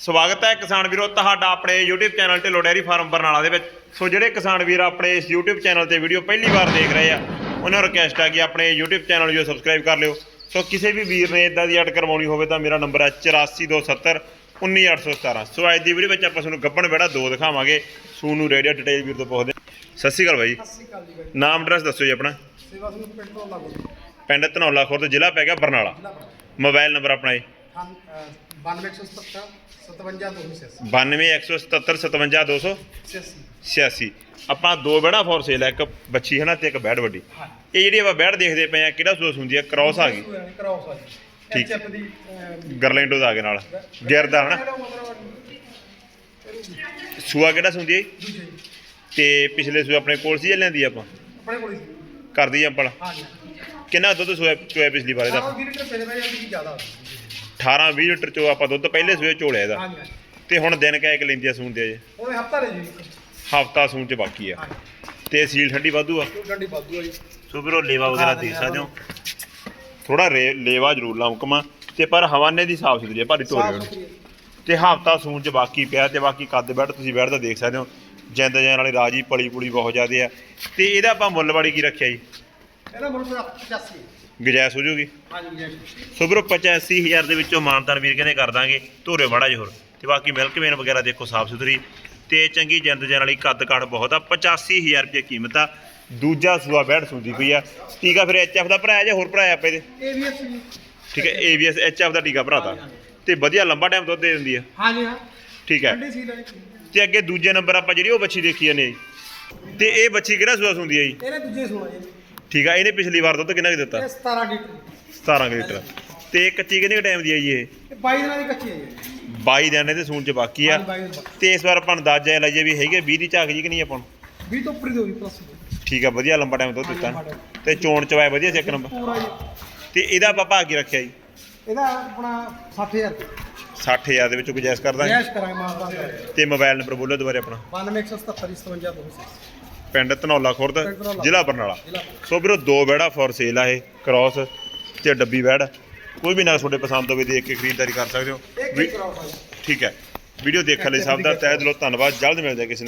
ਸਵਾਗਤ ਹੈ ਕਿਸਾਨ ਵੀਰੋ ਤੁਹਾਡਾ ਆਪਣੇ YouTube channel Dhillon dairy farm Barnala ਦੇ ਵਿੱਚ। ਸੋ ਜਿਹੜੇ ਕਿਸਾਨ ਵੀਰ ਆਪਣੇ ਇਸ YouTube ਚੈਨਲ ਤੇ ਵੀਡੀਓ ਪਹਿਲੀ ਵਾਰ ਦੇਖ ਰਹੇ ਆ ਉਹਨਾਂ ਨੂੰ ਰਿਕਵੈਸਟ ਹੈ ਕਿ ਆਪਣੇ YouTube ਚੈਨਲ ਨੂੰ ਸਬਸਕ੍ਰਾਈਬ ਕਰ ਲਿਓ। ਸੋ ਕਿਸੇ ਵੀ ਵੀਰ ਨੇ ਇਦਾਂ ਦੀ ਐਡ ਕਰਵਾਉਣੀ ਹੋਵੇ ਤਾਂ ਮੇਰਾ ਨੰਬਰ ਹੈ 8427 19817 ਸੋ ਅੱਜ ਦੀ ਵੀਡੀਓ ਵਿੱਚ ਆਪਾਂ ਤੁਹਾਨੂੰ ਗੱਬਣ ਬੇੜਾ ਦੋ ਦਿਖਾਵਾਂਗੇ। ਸੂ ਨੂੰ ਰੇਡੀਓ ਡਿਟੇਲ ਵੀਰ ਤੋਂ ਪੁੱਛਦੇ। ਸਤਿ ਸ਼੍ਰੀ ਅਕਾਲ ਬਾਈ ਸਤਿ ਸ਼੍ਰੀ ਅਕਾਲ ਜੀ ਬਾਈ। ਨਾਮ ਐਡਰੈਸ ਦੱਸੋ ਜੀ ਆਪਣਾ। ਸੇਵਾ ਸਿੰਘ ਪਿੰਡ ਤੋਂ ਲਾਗੂ ਜ਼ਿਲ੍ਹਾ ਪਿੰਡ ਧਨੌਲਾ ਖੁਰਦ ਜ਼ਿਲ੍ਹਾ ਪੈ ਗਿਆ। ਬਰਨਾਲਾ ਮੋਬਾਈਲ ਨੰਬਰ ਆਪਣਾ ਜੀ। 9277 57286 92177 57200 86 86 ਆਪਾਂ ਦੋ ਬੈੜਾ ਫੋਰ ਸੇਲ ਹੈ ਇੱਕ ਬੱਚੀ ਹੈ ਨਾ ਤੇ ਇੱਕ ਬੈੜ ਵੱਡੀ ਹਾਂ ਇਹ ਜਿਹੜੀ ਆਪਾਂ ਬੈੜ ਦੇਖਦੇ ਪਏ ਆ ਕਿਹੜਾ ਸੂਸ ਹੁੰਦੀ ਹੈ ਕ੍ਰਾਸ ਆ ਗਈ ਠੀਕ। ਗਰਲੈਂਡੋ ਦਾ ਆ ਨਾਲ ਹਨਾ ਸੂਆ ਕਿਹੜਾ ਸੁੰਦੀ ਹੈ। ਤੇ ਪਿਛਲੇ ਸੂਏ ਆਪਣੇ ਕੋਲ ਸੀ ਜਾਂ ਲੈਂਦੀ ਆਪਾਂ ਆਪਣੇ ਕੋਲ ਹੀ ਸੀ। ਕਰਦੀ ਆਪਾਂ ਹਾਂ ਕਿੰਨਾ ਦੁੱਧ ਸੂਆ ਚੋਇਆ ਪਿਛਲੀ ਵਾਰ ਇਹਦਾ ਆਹ 20 ਲੀਟਰ ਪੈਦੇ ਪਏ ਜਾਂਦੀ ਜ਼ਿਆਦਾ 18 20 ਲੀਟਰ ਚੋ ਆਪਾਂ ਦੁੱਧ ਪਹਿਲੇ ਸੂਏ ਝੋਲਿਆ ਇਹਦਾ ਹਾਂ ਜੀ ਹਾਂ ਜੀ। ਤੇ ਹੁਣ ਦਿਨ ਕਹਿ ਕੇ ਲੈਂਦੀ ਆ ਸੂਣ ਦੇ ਜੇ। ਉਹਨੇ ਹਫਤਾ ਰਹਿ ਜੀ ਹਫਤਾ ਸੂਣ ਚ ਬਾਕੀ ਆ। ਹਾਂ ਜੀ ਤੇ ਸੀਲ ਠੰਡੀ ਵਾਧੂ ਆ। ਉਹ ਠੰਡੀ ਬਾਦੂ ਆ ਜੀ। ਸੋ ਵੀਰੋ ਲੇਵਾ ਵਗੈਰਾ ਦੇਖ ਸਕਦੇ ਹੋ। ਥੋੜਾ ਲੇਵਾ ਜ਼ਰੂਰ ਲਮਕਮਾ ਤੇ ਪਰ ਹਵਾਨੇ ਦੀ ਸਾਫ਼ ਸੁਥਰੀ ਹੈ ਭਾਰੀ ਢੋਰੇ ਸਾਫ਼ ਹੋਣੀ ਸੁਥਰੀ। ਤੇ ਹਫਤਾ ਸੂਣ ਚ ਬਾਕੀ ਪਿਆ ਤੇ ਬਾਕੀ ਕੱਦ ਬੈਠ ਤੁਸੀਂ ਬੈਠਦਾ ਦੇਖ ਸਕਦੇ ਹੋ। ਜਿੰਦ ਜਾਨ ਵਾਲੀ ਰਾਜੀ ਪਲੀ ਪੁਲੀ ਬਹੁਤ ਜ਼ਿਆਦੇ ਆ। ਤੇ ਇਹਦਾ ਆਪਾਂ ਮੁੱਲਵਾੜੀ ਕੀ ਰੱਖਿਆ ਜੀ? ਇਹਦਾ ਮੁੱਲ ਮੇਰਾ 85 ਗੁਜਾਇਸ਼ ਹੋ ਜੂਗੀ। ਹਾਂ ਸੋ ਵੀਰੋ 85000 ਦੇ ਵਿੱਚੋਂ ਮਾਨਤਾਨ ਵੀਰ ਕਹਿੰਦੇ ਕਰ ਦਾਂਗੇ ਧੋਰੇ ਮਾੜਾ ਜਿਹੀ ਹੋਰ। ਤੇ ਬਾਕੀ ਮਿਲਕ ਵੇਨ ਵਗੈਰਾ ਦੇਖੋ ਸਾਫ਼ ਸੁਥਰੀ। ਤੇ ਚੰਗੀ ਜਿੰਦ ਜਾਨ ਵਾਲੀ ਕੱਦ ਕਾਠ ਬਹੁਤ ਆ 85000 ਰੁਪਏ ਕੀਮਤ ਆ। ਦੂਜਾ ਸੂਆ ਬੈਠ ਸੁੰਦੀ ਪਈ ਆ। ਟੀਕਾ ਫਿਰ ਐਚਐਫ ਦਾ ਭਰਾਇਆ ਜਾਂ ਹੋਰ ਭਰਾਇਆ ਆਪਾਂ ਇਹਦੇ ਇਹ ਵੀ ਅਸੀਂ ਠੀਕ ਹੈ ਏਬੀਐਸ ਐਚਐਫ ਦਾ ਟੀਕਾ ਭਰਾਤਾ ਤੇ। ਵਧੀਆ ਲੰਬਾ ਟਾਈਮ ਦੁੱਧ ਦੇ ਦਿੰਦੀ ਆ। ਹਾਂ। ਜੀ ਹਾਂ। ਠੀਕ ਹੈ ਤੇ ਅੱਗੇ ਦੂਜੇ ਨੰਬਰ ਆਪਾਂ ਜਿਹੜੀ ਉਹ ਬੱਚੀ ਦੇਖੀ ਜਾਂਦੇ ਜੀ। ਤੇ ਇਹ ਬੱਚੀ ਕਿਹੜਾ ਸੂਆ ਸੁੰਦੀ ਆ ਜੀ? ਇਹਨੇ ਦੂਜੇ ਸੋਣਾ ਜੀ। ਠੀਕ ਆ ਇਹਨੇ ਪਿਛਲੀ ਵਾਰ ਦੁੱਧ ਕਿੰਨਾ ਕੁ ਦਿੱਤਾ? ਇਹ 17 ਲੀਟਰ। 17 ਕੁ ਲੀਟਰ। ਤੇ ਇਹ ਕੱਚੀ ਕਿੰਨੇ ਟਾਈਮ ਦੀ ਜੀ ਇਹ? ਇਹ 22 ਦਿਨਾਂ ਦੀ ਕੱਚੀ ਹੈ ਜੀ। 22 ਦਿਨ ਇਹਦੇ ਸੂਣ ਚ ਬਾਕੀ ਆ। ਹਾਂ ਜੀ, 22 ਦਿਨ ਬਾਅਦ। ਤੇ ਇਸ ਵਾਰ ਆਪਾਂ ਅੰਦਾਜ਼ਾ ਲਾਈਏ ਵੀ ਹੈਗੇ 20 ਦੀ ਝਾਕ ਜੀ ਕਿ ਨਹੀਂ ਆਪਾਂ ਨੂੰ? 20 ਤੋਂ ਉੱਪਰ ਦੀ ਹੋਈ ਪਲੱਸ ਠੀਕ ਆ ਵਧੀਆ ਲੰਬਾ ਟਾਈਮ ਦੁੱਧ ਦਿੱਤਾ। ਤੇ ਚੋਣ ਚਵਾਏ ਵਧੀਆ ਸੀ ਇੱਕ ਨੰਬਰ ਪੂਰਾ ਜੀ। ਤੇ ਇਹਦਾ ਆਪਾਂ ਭਾਅ ਕੀ ਰੱਖਿਆ ਜੀ? ਇਹਦਾ ਆਪਣਾ 60000 ਰੁਪਏ। 60000 ਦੇ ਵਿੱਚ ਗੁਜਾਇਸ਼ ਕਰ ਦਾਂਗੇ ਕੈਸ਼ ਕਰਾਂਗੇ ਮਾਫ ਕਰ ਤੇ ਮੋਬਾਈਲ ਨੰਬਰ ਬੋਲੋ ਦੁਬਾਰੇ ਆਪਣਾ। 9177 52 ਪਿੰਡ ਧਨੌਲਾ ਖੁਰਦ। ਜ਼ਿਲ੍ਹਾ ਬਰਨਾਲਾ। ਸੋ ਵੀਰੋ ਦੋ ਬੈੜਾ ਫॉर ਸੇਲ ਆ ਇਹ ਕ੍ਰਾਸ ਤੇ ਡੱਬੀ ਬੈੜ। ਕੋਈ ਵੀ ਨਾ ਤੁਹਾਡੇ ਪਸੰਦ ਹੋਵੇ ਦੇਖ ਕੇ ਖਰੀਦਦਾਰੀ ਕਰ ਸਕਦੇ ਹੋ। ਠੀਕ ਹੈ। ਵੀਡੀਓ ਦੇਖਣ ਲਈ ਸਭ ਦਾ ਤਹਿ ਦਿਲੋਂ ਧੰਨਵਾਦ। ਜਲਦ ਮਿਲਦੇ ਕਿਸੇ